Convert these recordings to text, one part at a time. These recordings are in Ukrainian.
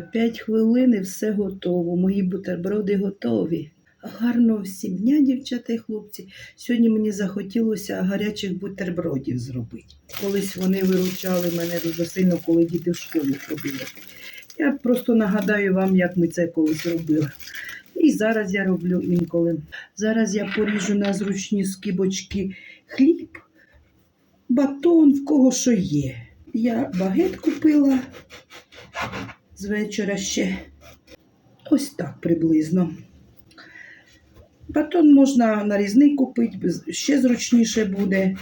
П'ять хвилин і все готово. Мої бутерброди готові. Гарного всім дня, дівчата і хлопці. Сьогодні мені захотілося гарячих бутербродів зробити. Колись вони виручали мене дуже сильно, коли діти в школу ходили. Я просто нагадаю вам, як ми це колись робили. І зараз я роблю інколи. Зараз я поріжу на зручні скибочки хліб, батон, в кого що є. Я багет купила з вечора ще. Ось так приблизно. Батон можна нарізний купити, ще зручніше буде.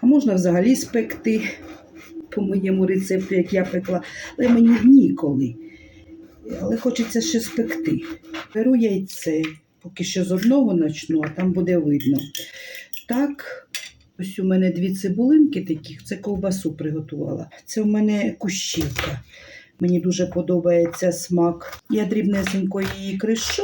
А можна взагалі спекти по моєму рецепту, як я пекла. Але мені ніколи. Але хочеться ще спекти. Беру яйце, поки що з одного начну, а там буде видно. Так, ось у мене дві цибулинки таких, це ковбасу приготувала. Це у мене кущівка. Мені дуже подобається смак. Я дрібнесенько її кришу.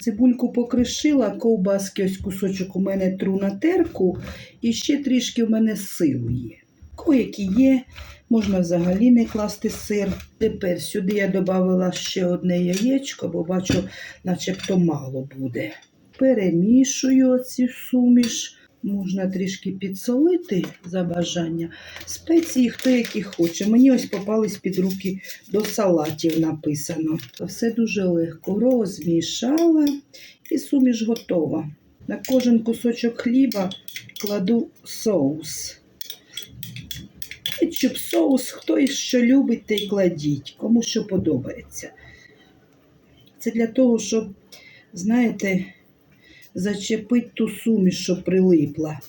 Цибульку покришила, ковбаски, ось кусочок у мене тру на терку, і ще трішки у мене сиру є. Коякі є, можна взагалі не класти сир. Тепер сюди я додала ще одне яєчко, бо бачу, начебто мало буде. Перемішую цю суміш. Можна трішки підсолити за бажання. Спеції хто які хоче. Мені ось попались під руки до салатів написано. Все дуже легко. Розмішала і суміш готова. На кожен кусочок хліба кладу соус. Кетчуп, соус, хто і що любить, те й кладіть, кому що подобається. Це для того, щоб, знаєте, зачепити ту суміш, що прилипла.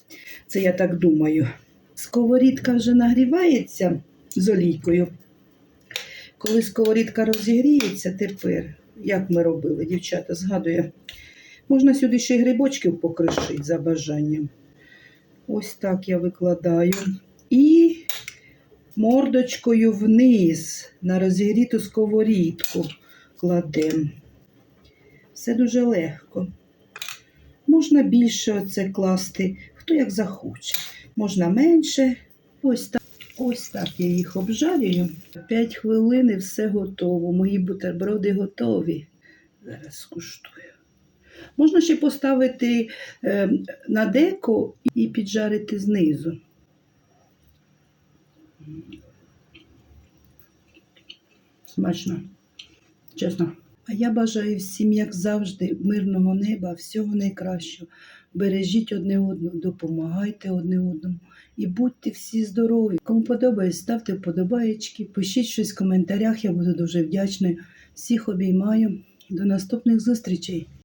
Це я так думаю. Сковорідка вже нагрівається з олійкою. Коли сковорідка розігріється, тепер, як ми робили, дівчата, згадую, можна сюди ще й грибочків покришити за бажанням. Ось так я викладаю. І мордочкою вниз на розігріту сковорідку кладемо. Все дуже легко. Можна більше оце класти, хто як захоче. Можна менше. Ось так. Ось так я їх обжарюю. П'ять хвилин і все готово. Мої бутерброди готові. Зараз скуштую. Можна ще поставити е, на деко і піджарити знизу. Смачно, чесно. А я бажаю всім, як завжди, мирного неба, всього найкращого. Бережіть одне одного, допомагайте одне одному і будьте всі здорові. Кому подобається, ставте вподобаєчки, пишіть щось в коментарях, я буду дуже вдячна. Всіх обіймаю. До наступних зустрічей!